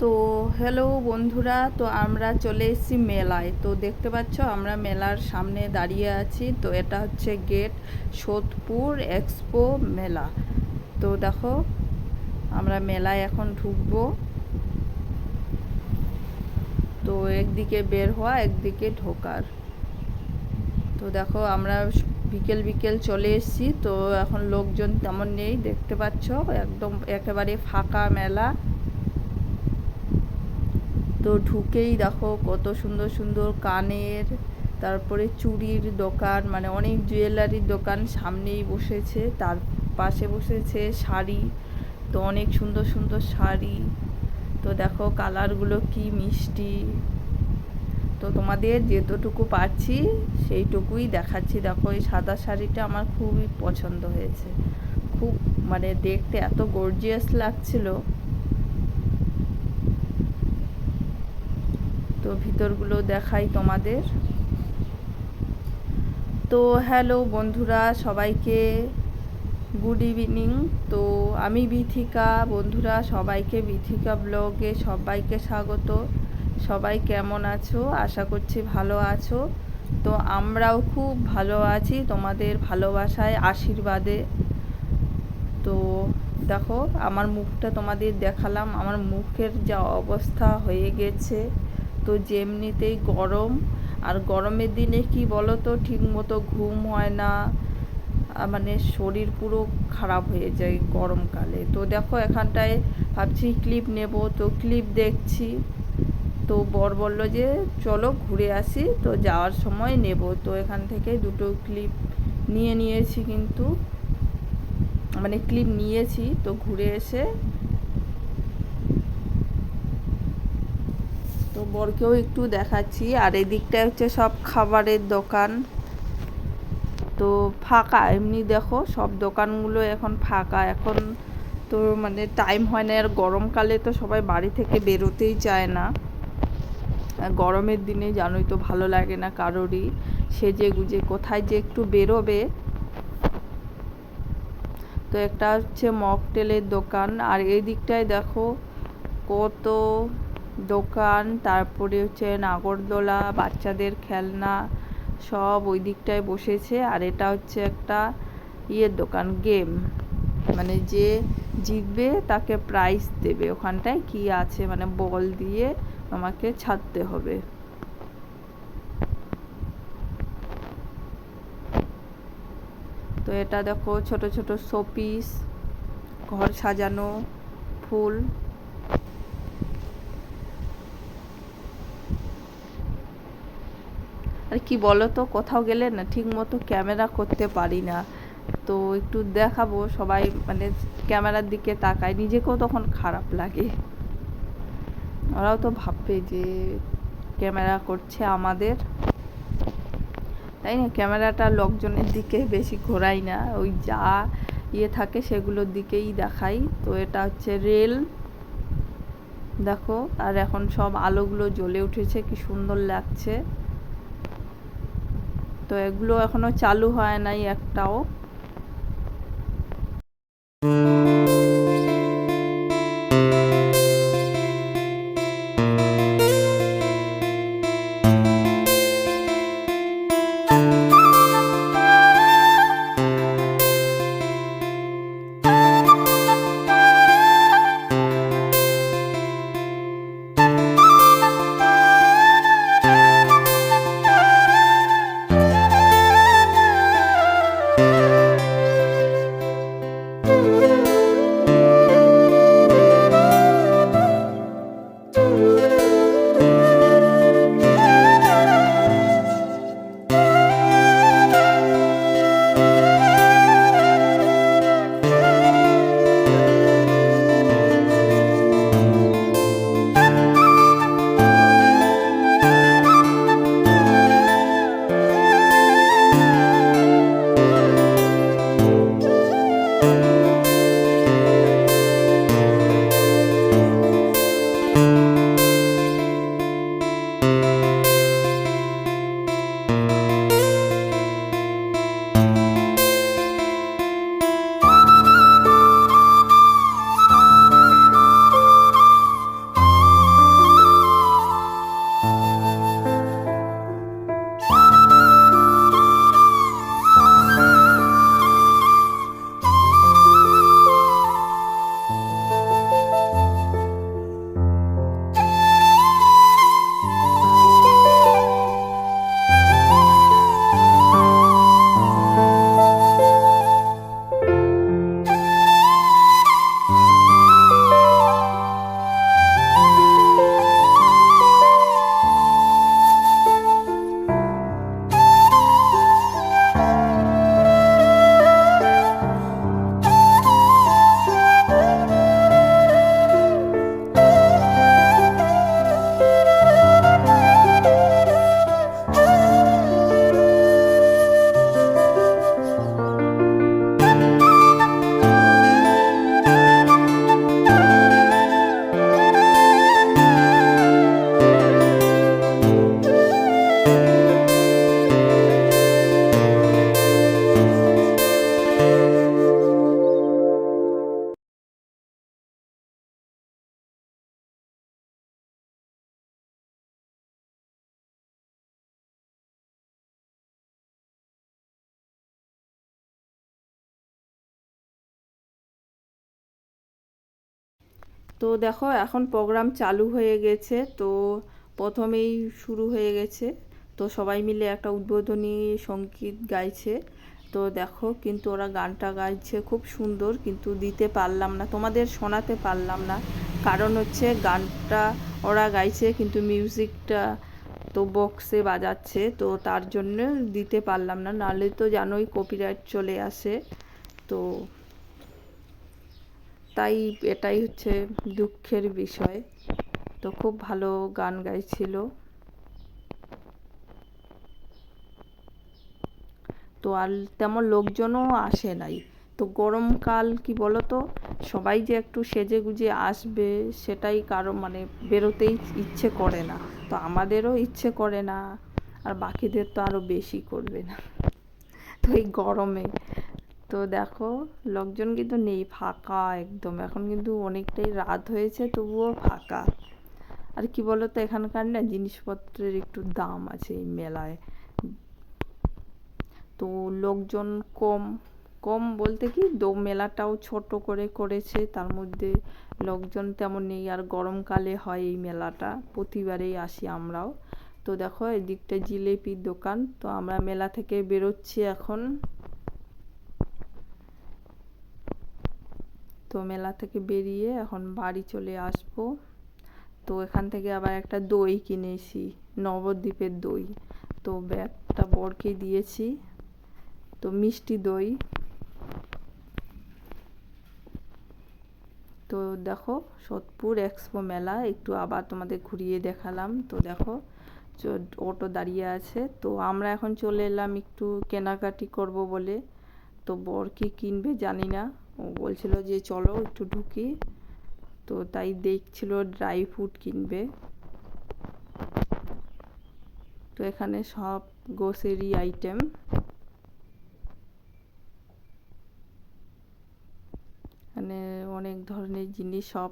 তো হ্যালো বন্ধুরা, তো আমরা চলে এসেছি মেলায়। তো দেখতে পাচ্ছ, আমরা মেলার সামনে দাঁড়িয়ে আছি। তো এটা হচ্ছে গেট সোদপুর এক্সপো মেলা। তো দেখো, আমরা মেলায় এখন ঢুকবো। তো একদিকে বের হওয়া, একদিকে ঢোকার। তো দেখো, আমরা বিকেল বিকেল চলে এসেছি। তো এখন লোকজন তেমন নেই, দেখতে পাচ্ছ, একদম একেবারে ফাঁকা মেলা। তো ঢুকেই দেখো কত সুন্দর সুন্দর কানের, তারপরে চুড়ির দোকান মানে অনেক জুয়েলারির দোকান সামনেই বসেছে, তার পাশে বসেছে শাড়ি, তো অনেক সুন্দর সুন্দর শাড়ি। তো দেখো কালারগুলো কি মিষ্টি। তো তোমাদের যেতটুকু পারছি, সেইটুকুই দেখাচ্ছি। দেখো এই সাদা শাড়িটা আমার খুবই পছন্দ হয়েছে। খুব মানে দেখতে এত গর্জিয়াস লাগছিল। তো ভিতরগুলো দেখাই তোমাদের। তো হ্যালো বন্ধুরা, সবাইকে গুড ইভিনিং। তো আমি বিথিকা, বন্ধুরা সবাইকে বিথিকা ব্লগে সবাইকে স্বাগত। সবাই কেমন আছো? আশা করছি ভালো আছো। তো আমরাও খুব ভালো আছি তোমাদের ভালোবাসায়, আশীর্বাদে। তো দেখো, আমার মুখটা তোমাদের দেখালাম। আমার মুখের যা অবস্থা হয়ে গেছে। তো যেমনিতেই গরম, আর গরমের দিনে কি বলো তো ঠিক মতো ঘুম হয় না মানে শরীর পুরো খারাপ হয়ে যায় গরমকালে। তো দেখো, এখানটায় ভাবছি ক্লিপ নেব। তো ক্লিপ দেখছি। তো বর বলল যে, চলো ঘুরে আসি। তো যাওয়ার সময় নেব। তো এখান থেকে দুটো ক্লিপ নিয়ে নিয়েছি কিন্তু মানে ক্লিপ নিয়েছি। তো ঘুরে এসে তো বরকেও একটু দেখাচ্ছি। আর এদিকটায় হচ্ছে সব খাবারের দোকান। তো ফাঁকা, এমনি দেখো সব দোকানগুলো এখন ফাঁকা। এখন তো মানে টাইম হয় না, আর গরমকালে তো সবাই বাড়ি থেকে বেরোতেই চায় না। গরমের দিনে জানোই তো ভালো লাগে না কারোরই। সেজে গুজে কোথায় যে একটু বেরোবে। তো একটা হচ্ছে মকটেলের দোকান। আর এই দিকটায় দেখো কত দোকান, তারপরে হচ্ছে নাগরদোলা, বাচ্চাদের খেলনা, সব ওই দিকটায় বসেছে। আর এটা হচ্ছে একটা ইয়ের দোকান, গেম। মানে যে জিতবে তাকে প্রাইজ দেবে। ওখানটায় কি আছে মানে বল দিয়ে আমাকে ছাড়তে হবে। তো এটা দেখো, ছোট ছোট শোপিস ঘর সাজানো, ফুল। আর কি বলো তো কোথাও গেলে না ঠিক মতো ক্যামেরা করতে পারি না। তো একটু দেখাবো সবাই মানে ক্যামেরার দিকে তাকায়, নিজেকেও তখন খারাপ লাগে। ওরাও তো ভাববে যে ক্যামেরা করছে আমাদের। তাই না? ক্যামেরাটা লোকজনের দিকে বেশি ঘোরাই না, ওই যা ইয়ে থাকে সেগুলোর দিকেই দেখাই। তো এটা হচ্ছে রেল। দেখো, আর এখন সব আলোগুলো জ্বলে উঠেছে, কি সুন্দর লাগছে। তো এগুলো এখনও চালু হয় নাই একটাও। তো দেখো, এখন প্রোগ্রাম চালু হয়ে গেছে। তো প্রথমেই শুরু হয়ে গেছে। তো সবাই মিলে একটা উদ্বোধনী সংগীত গাইছে। তো দেখো, কিন্তু ওরা গানটা গাইছে খুব সুন্দর, কিন্তু দিতে পারলাম না, তোমাদের শোনাতে পারলাম না। কারণ হচ্ছে গানটা ওরা গাইছে, কিন্তু মিউজিকটা তো বক্সে বাজাচ্ছে, তো তার জন্য দিতে পারলাম না। নাহলে তো জানোই কপিরাইট চলে আসে। তো তাই এটাই হচ্ছে দুঃখের বিষয়। তো খুব ভালো গান গাইছিল। তো আর তেমন লোকজনও আসে নাই। তো গরমকাল কি বলো তো সবাই যে একটু সেজে গুজে আসবে সেটাই কারও মানে বেরোতেই ইচ্ছে করে না। তো আমাদেরও ইচ্ছে করে না, আর বাকিদের তো আরও বেশি করবে না। তো এই গরমে তো দেখো, লোকজন কিন্তু নেই, ফাঁকা একদম। এখন কিন্তু অনেকটাই রাত হয়েছে, তবুও ফাঁকা। আর কি বলতো, এখানকার না জিনিসপত্রের একটু দাম আছে এই মেলায়। তো লোকজন কম কম বলতে কি, দো মেলাটাও ছোট করে করেছে, তার মধ্যে লোকজন তেমন নেই। আর গরমকালে হয় এই মেলাটা, প্রতিবারেই আসি আমরাও। তো দেখো, এদিকটা জিলেপির দোকান, তো আমরা মেলা থেকে বেরোচ্ছি এখন। তো মেলা থেকে বেরিয়ে এখন বাড়ি চলে আসব। তো এখান থেকে আবার একটা দই কিনেছি, নবদ্বীপের দই। তো ব্যাগটা বরকে দিয়েছি। তো মিষ্টি দই। তো দেখো, সোদপুর এক্সপো মেলা, একটু আবার তোমাদের ঘুরিয়ে দেখালাম। তো দেখো অটো দাঁড়িয়ে আছে। তো আমরা এখন চলে এলাম একটু কেনাকাটি করব বলে। তো বর কি কিনবে জানি না। বলছিল যে চলো একটু ঢুকি। তো তাই দেখছিল ড্রাই ফ্রুট কিনবে। তো এখানে সব গ্রোসারি আইটেম এখানে অনেক ধরনের জিনিস সব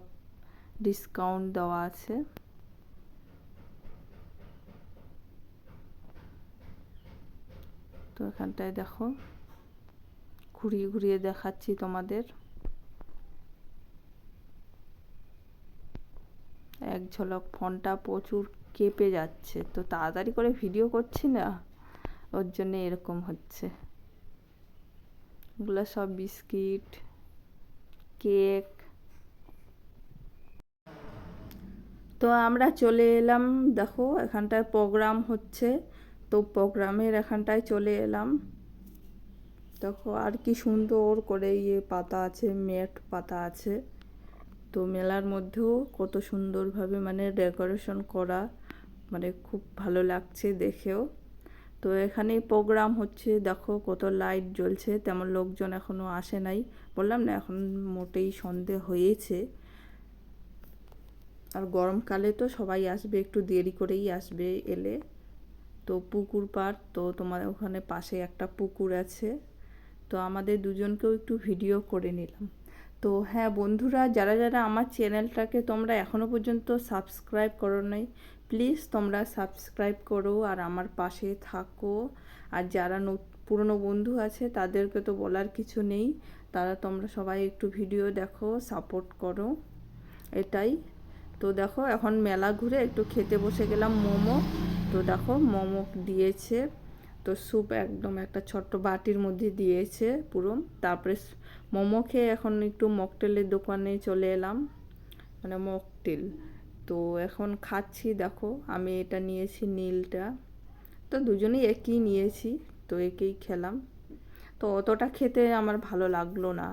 ডিসকাউন্ট দেওয়া আছে। তো এখানটায় দেখো। ঘুরিয়ে ঘুরিয়ে দেখাচ্ছি তোমাদের। এক ঝলক ফোনটা প্রচুর কেঁপে যাচ্ছে, তো তাড়াতাড়ি করে ভিডিও করছি না? ওর জন্য এরকম হচ্ছে। এগুলো সব বিস্কিট, কেক। তো আমরা চলে এলাম, দেখো এখানটায় প্রোগ্রাম হচ্ছে, তো প্রোগ্রামের এখানটায় চলে এলাম। দেখো আর কি সুন্দর করে ইয়ে পাতা আছে মেট পাতা আছে। তো মেলার মধ্যেও কত সুন্দরভাবে মানে ডেকোরেশন করা মানে খুব ভালো লাগছে দেখেও। তো এখানে প্রোগ্রাম হচ্ছে, দেখো কত লাইট জ্বলছে, তেমন লোকজন এখনও আসে নাই। বললাম না, এখন মোটেই সন্ধে হয়েছে। আর গরমকালে তো সবাই আসবে, একটু দেরি করেই আসবে এলে। তো পুকুর পার তো তোমার ওখানে পাশে একটা পুকুর আছে। তো আমাদের দুজনকেও একটু ভিডিও করে নিলাম। তো হ্যাঁ বন্ধুরা, যারা যারা আমার চ্যানেলটাকে তোমরা এখনও পর্যন্ত সাবস্ক্রাইব করো নাই প্লিজ তোমরা সাবস্ক্রাইব করো আর আমার পাশে থাকো। আর যারা পুরনো বন্ধু আছে, তাদেরকে তো বলার কিছু নেই। তারা তোমরা সবাই একটু ভিডিও দেখো সাপোর্ট করো। এটাই। তো দেখো, এখন মেলা ঘুরে একটু খেতে বসে গেলাম মোমো। তো দেখো, মোমো দিয়েছে। তো স্যুপ একদম একটা ছোট্ট বাটির মধ্যে দিয়েছে পুরো। তারপরে মোমো খেয়ে এখন একটু মকটেলের দোকানে চলে এলাম মানে মকটেল। তো এখন খাচ্ছি, দেখো, আমি এটা নিয়েছি নীলটা। তো দুজনেই একই নিয়েছি, তো একেই খেলাম। তো অতটা খেতে আমার ভালো লাগল না।